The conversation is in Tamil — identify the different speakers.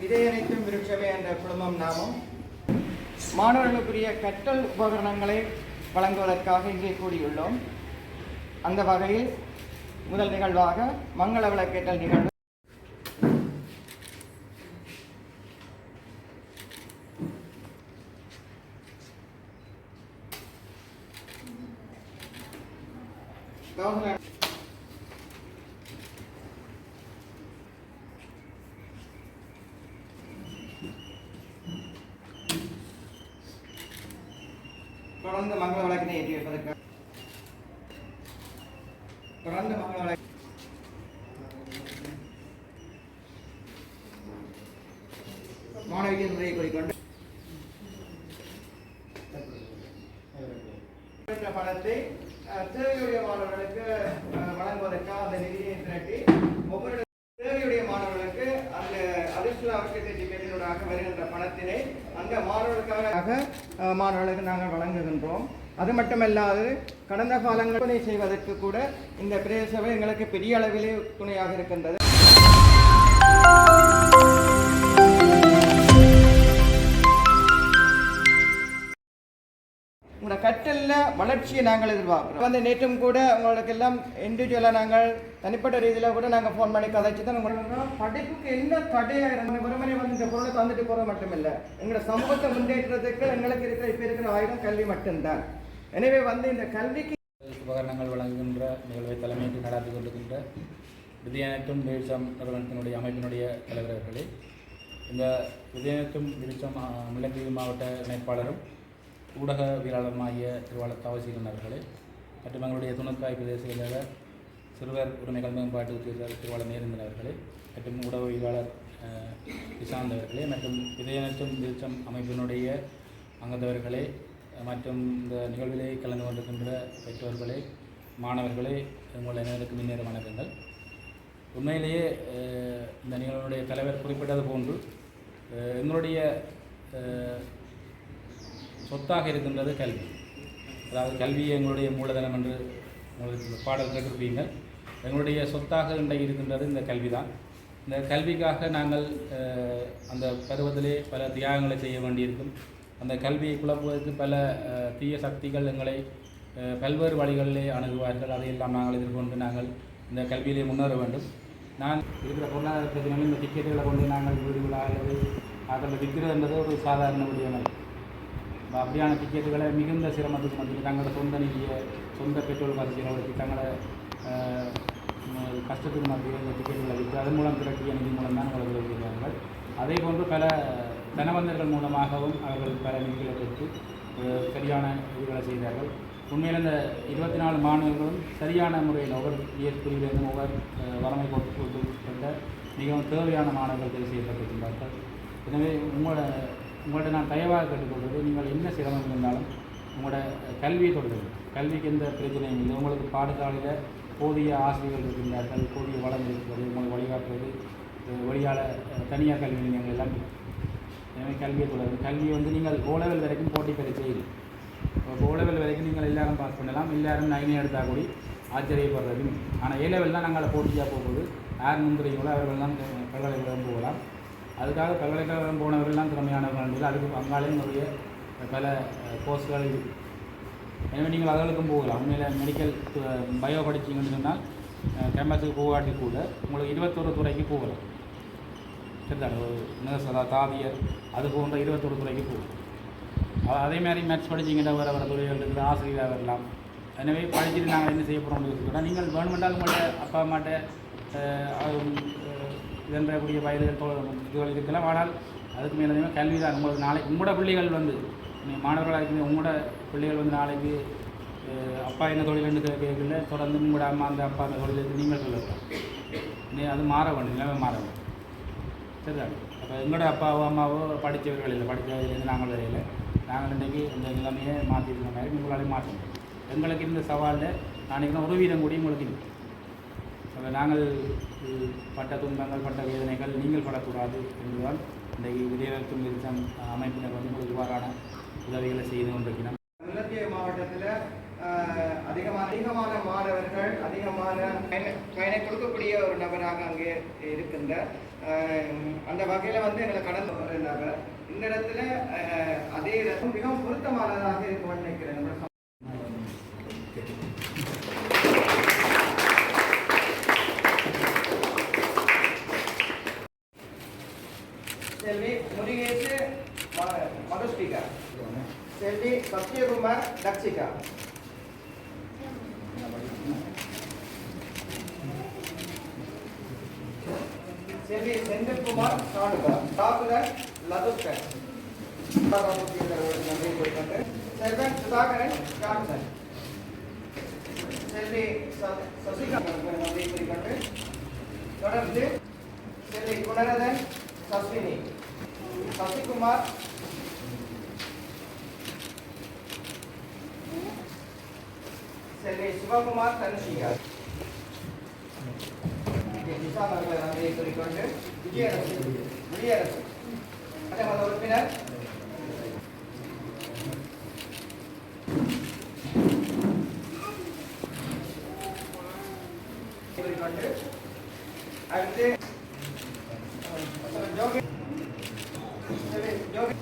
Speaker 1: திருச்சபை என்ற குடும்பம் நாமும் மாணவர்களுக்குரிய கற்றல் உபகரணங்களை வழங்குவதற்காக இங்கே கூடியுள்ளோம். அந்த வகையில் முதல் நிகழ்வாக மங்கள விளக்கேற்றல் நிகழ்வு. கௌசல தொடர்ந்து மங்கள வழக்கினை ஏற்றி வைப்பதற்கு தொடர்ந்து மங்கள வழக்கு மாணவியின் முறையை கூறிக்கொண்டு. பணத்தை அஹ், தேவையுடைய மாணவர்களுக்கு வழங்குவதற்காக அந்த நிதியை திரட்டி ஒவ்வொரு தேவையுடைய மாணவர்களுக்கு அந்த அதிர்ஷ்ட அவசியத்தை வருகின்ற பணத்தினை அந்த மாணவர்களுக்காக மாணவர்களுக்கு நாங்கள் வழங்குகின்றோம். அது மட்டுமல்லாது கடந்த காலங்கள் துணை செய்வதற்கு கூட இந்த பிரதேச எங்களுக்கு பெரிய அளவிலே துணையாக இருக்கின்றது. வளர்ச்சியை நாங்கள் எதிர்பார்க்கிறோம். வந்து நேற்றும் கூட உங்களுக்கு எல்லாம் இண்டிவிஜுவலாக நாங்கள் தனிப்பட்ட ரீதியில் கூட நாங்கள் ஃபோன் பண்ணி கதைச்சு தான் உங்களுக்கு படிப்புக்கு என்ன தடையாக இருந்தாங்க வெறுமனே வந்து இந்த பொருளை தந்துட்டு போகிறோம் மட்டும் இல்லை எங்களோட சமூகத்தை முன்னேற்றத்துக்கு எங்களுக்கு இருக்கிற இப்போ இருக்கிற ஆயுதம் கல்வி மட்டும்தான். எனவே வந்து இந்த கல்விக்கு
Speaker 2: உபகரணங்கள் வழங்குகின்ற நிகழ்வை தலைமையேற்று நடாத்தி கொண்டிருக்கின்ற விஜயநட்டும் விழுச்சம் நிறுவனத்தினுடைய அமைப்பினுடைய தலைவர்களே இந்த விஜயநட்டும் விழுச்சம் முல்லைத்தீவு மாவட்ட இணைப்பாளரும் ஊடகவியலாளருமாகிய திருவாளர் தவசீலன் அவர்களே மற்றும் எங்களுடைய துணுக்காய் பிரதேச செயலாளர் சிறுவர் உரிமைகள் மேம்பாட்டு உத்தியோகர் திருவாளர் நேரந்தன் அவர்களே மற்றும் ஊடகவியலாளர் விசாந்த் அவர்களே மற்றும் விஜயநட்டும் விழுச்சம் அமைப்பினுடைய அங்கத்தவர்களே மற்றும் இந்த நிகழ்விலே கலந்து கொண்டிருக்கின்ற பெற்றோர்களே மாணவர்களே உங்கள் அனைவருக்கும் முன்னேற வணக்கங்கள். உண்மையிலேயே இந்த நிகழ்வுடைய தலைவர் குறிப்பிட்டது போன்று எங்களுடைய சொத்தாக இருக்கின்றது கல்வி. அதாவது கல்வி எங்களுடைய மூலதனம் என்று உங்களுக்கு பாடல் கேட்டிருப்பீங்க எங்களுடைய சொத்தாக இன்றைக்கு இருக்கின்றது இந்த கல்வி தான் இந்த கல்விக்காக நாங்கள் அந்த பருவத்திலே பல தியாகங்களை செய்ய வேண்டியிருக்கும். அந்த கல்வியை குழப்புவதற்கு பல தீய சக்திகள் எங்களை பல்வேறு வழிகளிலே அணுகுவார்கள். அதையெல்லாம் நாங்கள் எதிர்கொண்டு நாங்கள் இந்த கல்வியிலே முன்னேற வேண்டும். நான் இருக்கிற பொருளாதார பிரச்சனைகள் இந்த டிக்கெட்டுகளை கொண்டு நாங்கள் வீடு விழா அல்லது அதில் விற்கிறதுன்றது ஒரு சாதாரண விடயங்கள் அப்படியான டிக்கெட்டுகளை மிகுந்த சிரமத்துக்கு மத்தியில் தங்களோட சொந்த நிதியை சொந்த பெட்ரோல் காசு செலவழித்து தங்களோட கஷ்டத்துக்கு மத்தியில் இந்த டிக்கெட்டுகளை விற்று அதன் மூலம் திரட்டிய நிதி மூலம் தான் அவர்கள் உதவுகிறார்கள். அதே போன்று பல தனவந்தர்கள் மூலமாகவும் அவர்கள் பல நிதிகளை பெற்று சரியான இதுகளை செய்தார்கள். உண்மையில் இந்த இருபத்தி நாலு மாணவர்களும் சரியான முறையில் ஒவ்வொரு இயற் ஒவ்வொரு அஹ், வறுமை கொண்ட மிகவும் தேவையான மாணவர்கள் தெரிவு செய்யப்பட்டிருக்கின்றார்கள் எனவே உங்களோட உங்கள்கிட்ட நான் தயவாக கேட்டுக்கொள்வது நீங்கள் என்ன சிரமம் இருந்தாலும் உங்களோட கல்வியை தொடர்பு கல்விக்கு எந்த பிரச்சனையும் இல்லை. உங்களுக்கு பாடசாலையில் போதிய ஆசிரியர்கள் இருக்கின்றார்கள் போதிய வளம் இருக்கிறது உங்களை வழிகாட்டுவது வழியால் தனியார் கல்வி நிலையங்கள் எல்லாம் எனவே கல்வியை தொடர்பு கல்வி வந்து நீங்கள் ஓலெவல் வரைக்கும் போட்டி பரீட்சை இல்லை இப்போ லெவல் வரைக்கும் நீங்கள் எல்லாரும் பாஸ் பண்ணலாம். எல்லாரும் நைனே எடுத்தால் கூடி ஆச்சரியப்படுறதும் ஆனால் ஏ லெவல் தான் நாங்கள் போட்டியாக போகும்போது யார் முந்திரிங்களோ அவர்கள் தான் பல்கலைக்கழகம் போகலாம். அதுக்காக பல்கலைக்கழகம் போனவர்கள்லாம் திறமையானவர்கள் இல்லை அதுக்கு பங்காளியும் நிறைய பல கோர்ஸ்கள் இருக்குது எனவே நீங்கள் அதுகளுக்கும் போகலாம். உண்மையில் மெடிக்கல் பயோ படிச்சிங்கன்னு சொன்னால் கேம்பஸுக்கு போகாட்டி கூட உங்களுக்கு இருபத்தொரு துறைக்கு போகலாம். சரிதானே? ஒரு நர்ஸ் தாவியர் தாதியர் அது போன்ற இருபத்தொரு துறைக்கு போகும் அதே மாதிரி மேத்ஸ் படிச்சிங்கன்னா வர வர துறைகள் இருக்குது ஆசிரியராக வரலாம். எனவே படிச்சுட்டு நாங்கள் என்ன செய்ய போகிறோம்னு யோசிக்கிறோம் நீங்கள் கவர்மெண்டால் உங்கள்கிட்ட அப்பா அம்மாட்ட இதன்றக்கூடிய வயல்கள் தோ- இருக்கலாம். ஆனால் அதுக்கு மேலே கல்வி தான் உங்களுக்கு நாளைக்கு உங்களோட பிள்ளைகள் வந்து நீங்கள் மாணவர்களாக இருக்கீங்க உங்களோட பிள்ளைகள் வந்து நாளைக்கு அப்பா என்ன தொழில்னு கேட்கல. தொடர்ந்து உங்களோட அம்மா அந்த அப்பா அந்த தொழில் நீங்கள் சொல்லலாம் நீ அது மாற வேண்டும். நிலைமை மாற வேண்டும். சரிதான் அப்போ எங்களோட அப்பாவோ அம்மாவோ படித்தவர்கள் இல்லை. படித்தவர்கள் நாங்கள் வரையில் நாங்கள் இன்றைக்கி இந்த நிலைமையை மாற்றிருக்க மாதிரி உங்களாலே மாற்றணும் எங்களுக்கு இருந்த சவாலில் நாளைக்கு ஒரு வீதம் கூடி உங்களுக்கு இல்லை நாங்கள் பட்ட துன்பங்கள் பட்ட வேதனைகள் நீங்கள் படக்கூடாது என்றுதான் இந்த விஜயநகரம் விருச்சம் அமைப்பினர் வந்து உங்களுக்கு இவ்வாறான உதவிகளை செய்து கொண்டிருக்கிறோம்
Speaker 1: முல்லைத்தீவு மாவட்டத்தில் அதிகமான அதிகமான மாணவர்கள் அதிகமான பயனை கொடுக்கக்கூடிய ஒரு நபராக அங்கே இருக்கின்ற அந்த வகையில் வந்து எங்களை கடந்து ஒரு நபர். இந்த இடத்துல அதே இடத்தும் மிகவும் பொருத்தமானதாக இருக்கும்னு நினைக்கிறேன் நம்ம செல்வி முருகேசு ம- மதுஸ்ரீகா செல்வி சத்யகுமார் தக்ஷிகா செல்வி செந்தில்குமார் சாணுகா டாப்ல லதுஸ்கர் நன்றி கூறிக்கொண்டு செல்வன் சுதாகரன் ஜான்சன் செல்வி ச- சசிகா நன்றி கூறிக்கொண்டு தொடர்ந்து செல்வி குணரதன் சஸ்வினி சசிகுமார் செல்வி சிவகுமார் தனுஷிகா நிசாம் அவர்களை நன்றியை கூறிக்கொண்டு விஜயரசு விஜயரசு சட்டமன்ற உறுப்பினர் கூறிக்கொண்டு அடுத்து அஹ், ஜோகி செல்வி ஜோகி